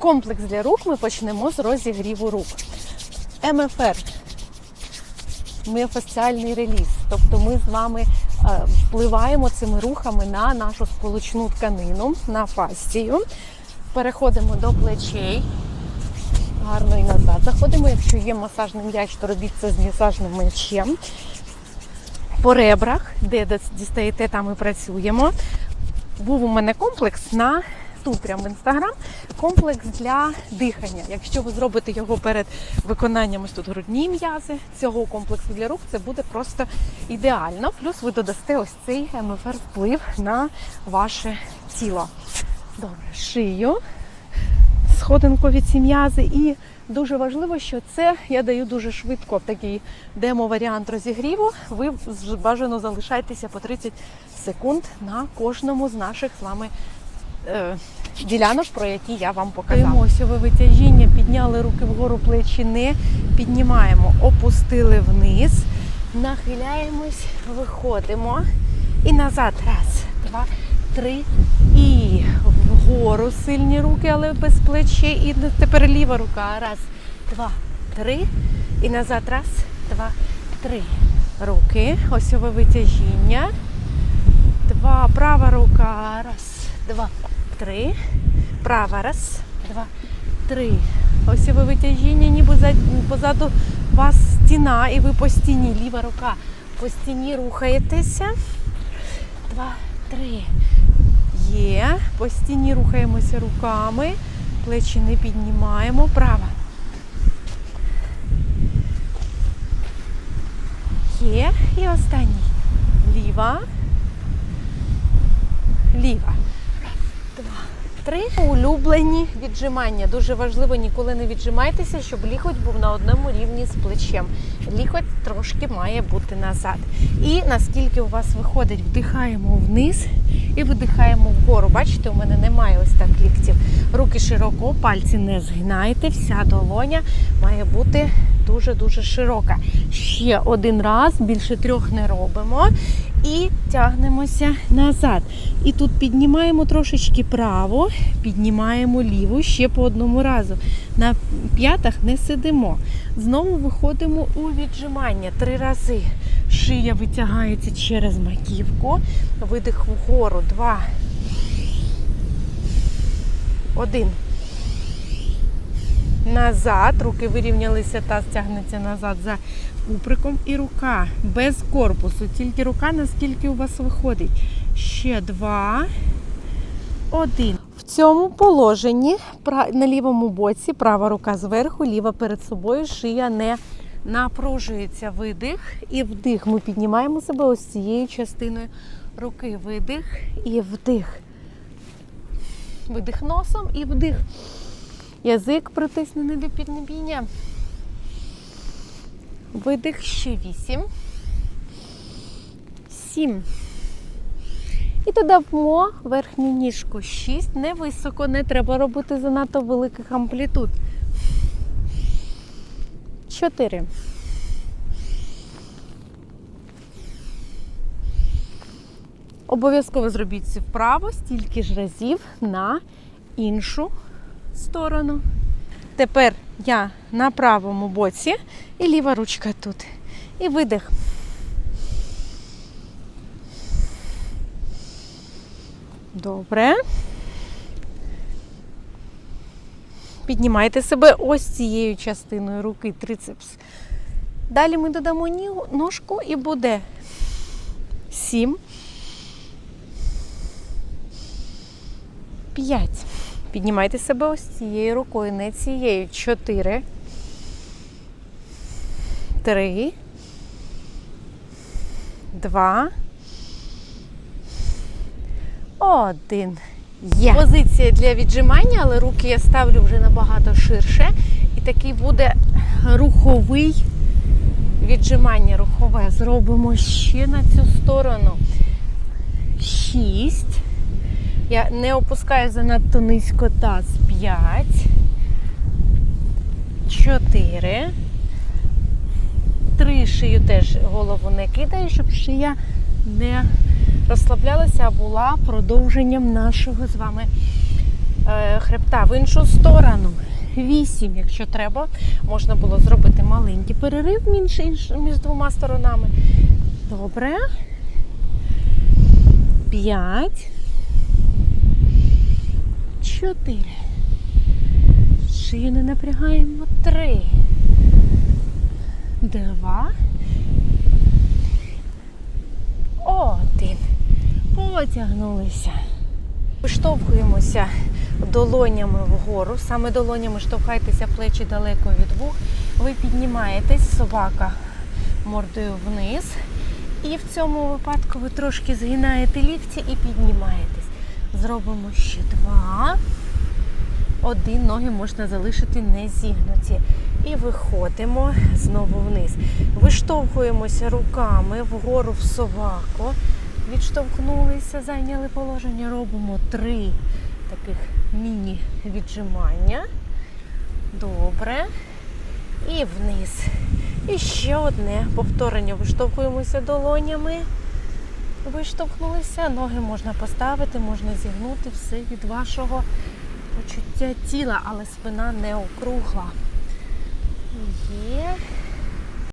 Комплекс для рук ми почнемо з розігріву рук. МФР міофасціальний реліз. Тобто ми з вами е, впливаємо цими рухами на нашу сполучну тканину, на фасцію. Переходимо до плечей. Гарно і назад заходимо. Якщо є масажний м'яч, то робіть це з масажним м'ячем. По ребрах, де дістаєте, там і працюємо. Був у мене комплекс на тут прямо в інстаграм. Комплекс для дихання. Якщо ви зробите його перед виконанням тут грудні м'язи цього комплексу для рук, це буде просто ідеально. Плюс ви додасте ось цей МФР вплив на ваше тіло. Добре, шию, сходинкові ці м'язи. І дуже важливо, що це я даю дуже швидко такий демо-варіант розігріву. Ви бажано залишайтеся по 30 секунд на кожному з наших з вами ділянок, про які я вам показала. Осьове витяжіння, підняли руки вгору, плечі не піднімаємо, опустили вниз, нахиляємось, виходимо і назад. Раз, два, три. І вгору сильні руки, але без плечей. І тепер ліва рука. Раз, два, три. І назад. Раз, два, три. Руки. Осьове витяжіння. Два. Права рука. Раз, два, три. Права. Раз, два, три. Осьове витяжіння, ніби позаду вас стіна, і ви по стіні. Ліва рука. По стіні рухаєтеся. Два, три. Є. По стіні рухаємося руками. Плечі не піднімаємо. Права. Є. І останній. Ліва. Ліва. Три. Улюблені віджимання. Дуже важливо ніколи не віджимайтеся, щоб лікоть був на одному рівні з плечем. Лікоть трошки має бути назад. І наскільки у вас виходить, вдихаємо вниз і видихаємо вгору. Бачите, у мене немає ось так ліктів. Руки широко, пальці не згинайте, вся долоня має бути дуже-дуже широка. Ще один раз, більше трьох не робимо. І тягнемося назад. І тут піднімаємо трошечки право, піднімаємо ліву ще по одному разу. На п'ятах не сидимо. Знову виходимо у віджимання три рази. Шия витягається через маківку. Видих вгору. Два. Один. Назад. Руки вирівнялися, таз тягнеться назад за куприком. І рука без корпусу. Тільки рука, наскільки у вас виходить. Ще два. Один. В цьому положенні на лівому боці права рука зверху, ліва перед собою, шия не напружується. Видих і вдих. Ми піднімаємо себе ось цією частиною руки. Видих і вдих. Видих носом і вдих. Язик притиснений до піднебіння. Видих ще вісім. Сім. І додамо верхню ніжку. Шість. Не високо, не треба робити занадто великих амплітуд. Чотири. Обов'язково зробіть цю вправо стільки ж разів на іншу сторону. Тепер я на правому боці і ліва ручка тут. І видих. Добре. Піднімайте себе ось цією частиною руки, трицепс. Далі ми додамо ножку і буде 7. 5. Піднімайте себе ось цією рукою, не цією. 4. 3. 2. Один. Є. Позиція для віджимання, але руки я ставлю вже набагато ширше. І такий буде руховий віджимання рухове. Зробимо ще на цю сторону. Шість. Я не опускаю занадто низько таз. П'ять. Чотири. Три шию теж голову не кидаю, щоб шия не розслаблялася, була продовженням нашого з вами е, хребта. В іншу сторону. 8, якщо треба, можна було зробити маленький перерив між, між двома сторонами. Добре. 5. 4. Шию не напрягаємо. 3. 2. Потягнулися. Виштовхуємося долонями вгору. Саме долонями штовхайтеся плечі далеко від вух. Ви піднімаєтесь, собака мордою вниз. І в цьому випадку ви трошки згинаєте лікті і піднімаєтесь. Зробимо ще два. Один ноги можна залишити не зігнуті. І виходимо знову вниз. Виштовхуємося руками вгору в собаку. Відштовхнулися, зайняли положення. Робимо три таких міні-віджимання. Добре. І вниз. І ще одне повторення. Виштовхуємося долонями. Виштовхнулися, ноги можна поставити, можна зігнути все від вашого почуття тіла, але спина не округла. Є.